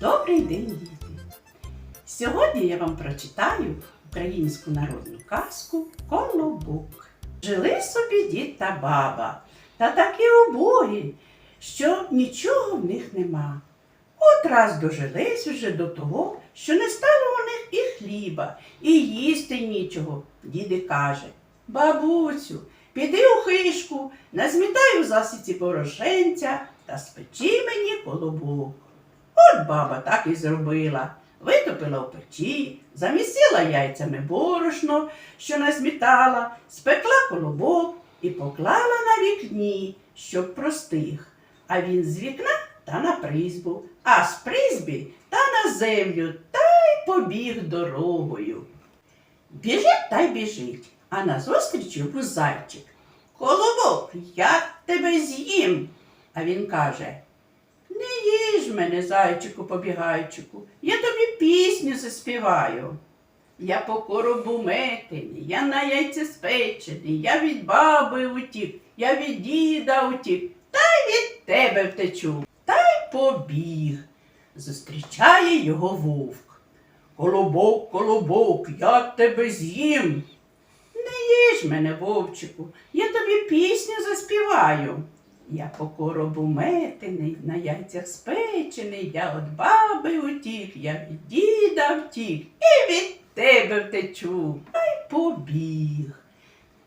Добрий день, діти! Сьогодні я вам прочитаю українську народну казку Колобок. Жили собі дід та баба, та такі убогі, що нічого в них нема. От раз дожились вже до того, що не стало у них і хліба, і їсти нічого. Діди каже, бабусю, піди у хишку, назмітай у засіці порошенця та спечи мені колобок. От баба так і зробила. Витопила в печі, замісила яйцями борошно, що назмітала, спекла колобок і поклала на вікні, щоб простих. А він з вікна та на призьбу, а з призьби та на землю, та й побіг дорогою. Біжить та й біжить, а назустріч йому зайчик. Колобок, я тебе з'їм. А він каже, не їж мене, зайчику побігайчику, я тобі пісню заспіваю. Я по коробу метений, я на яйці спечений, я від баби утік, я від діда утік, та й від тебе втечу. Та й побіг. Зустрічає його вовк. Колобок, колобок, я тебе з'їм. Не їж мене, вовчику, я тобі пісню заспіваю. Я по коробу метений, на яйцях спечений, я от баби утік, я від діда втік і від тебе втечу. Та й побіг.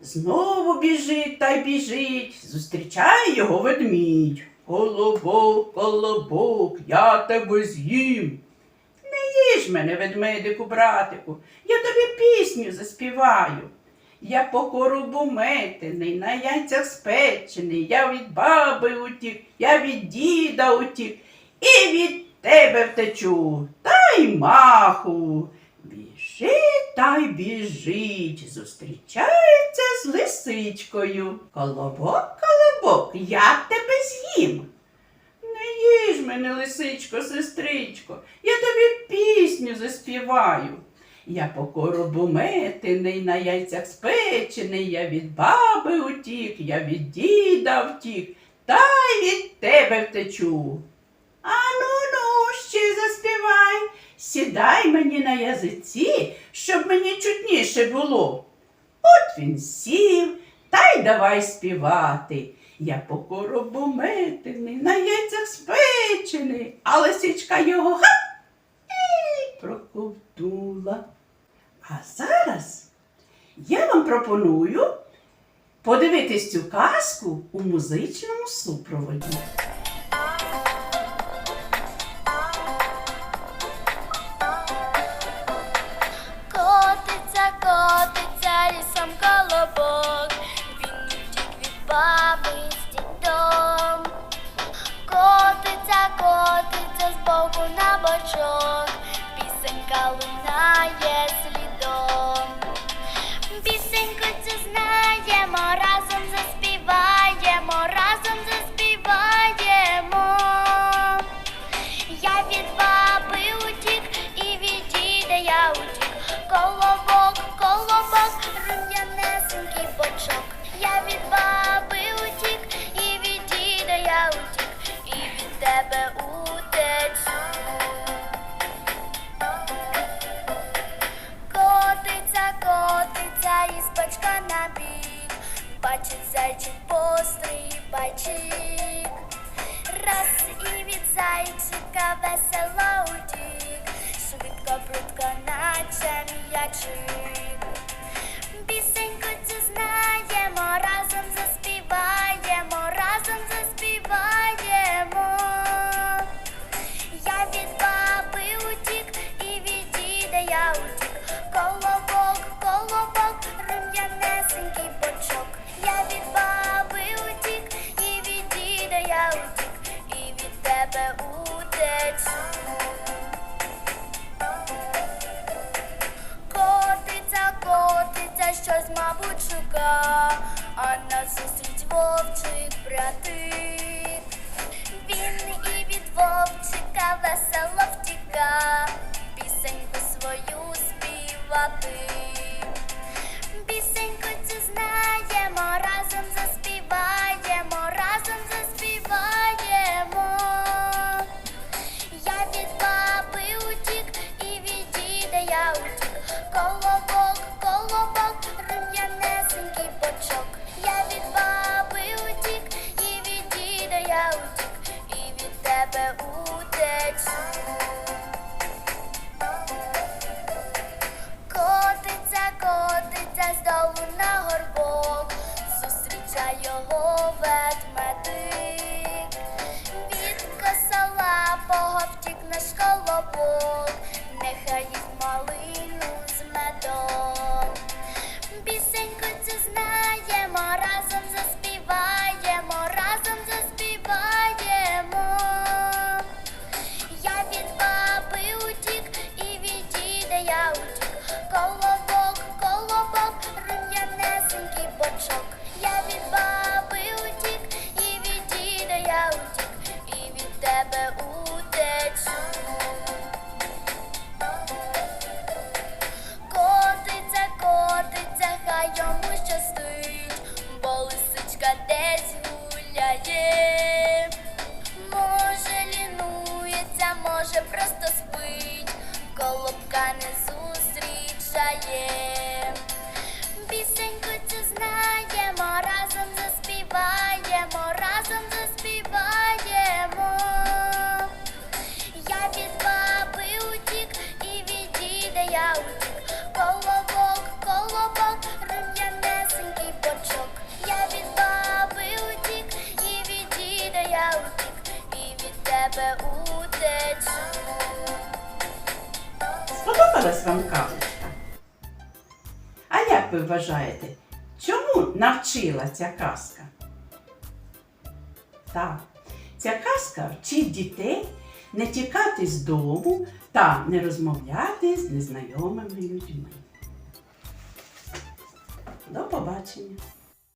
Знову біжить та й біжить, зустрічає його ведмідь. Колобок, колобок, я тебе з'їм. Не їж мене, ведмедику, братику, я тобі пісню заспіваю. Я по коробу метений, на яйцях спечений, я від баби утік, я від діда утік, і від тебе втечу, та й маху. Біжить та й біжить, зустрічається з лисичкою. Колобок, колобок, я тебе з'їм. Не їж мене, лисичко, сестричко, я тобі пісню заспіваю. Я по коробу метений, на яйцях спечений, я від баби утік, я від діда втік, та й від тебе втечу. А ну ну, ще заспівай, сідай мені на язиці, щоб мені чутніше було. От він сів, та й давай співати. Я по коробу метений, на яйцях спечений, а лисичка його ха і проковтула. А зараз я вам пропоную подивитись цю казку у музичному супроводі. Котиться, котиться лісом колобок, він втік від баби з дідом. Котиться, котиться з боку на бочок, лунає слідом. Пісеньку цю знаємо, разом заспіваємо, разом заспіваємо. Я від баби утік і від діда я утік. Колобок, колобок, весело утік, швидко прудко, наче м'ячик. Пісеньку цю знаємо, разом заспіваємо, разом заспіваємо. Я від баби утік і від діда я утік. Колобок, колобок, рум'янесенький бочок. Я від баби утік і від діда я утік, і від тебе утечу. Котиться, котиця, щось, мабуть, шука, а назустріч вовчик братик. Він утік. Колобок, колобок, рум'янесенький бочок. Я від баби утік і від діда я утік, і від тебе утечу. Котиться, котиться, хай йому щастить, бо лисичка десь гуляє. Може лінується, може просто спить, колобка не зустрічає. Пісеньку цю знаємо, разом заспіваємо, разом заспіваємо. Я від баби утік і від діда я утік. Колобок, колобок, рум'янесенький бочок. Я від баби утік і від діда я утік, і від тебе утечу. Сподобалась вам казочка? А як ви вважаєте, чому навчила ця казка? Так, ця казка вчить дітей не тікати з дому та не розмовляти з незнайомими людьми. До побачення!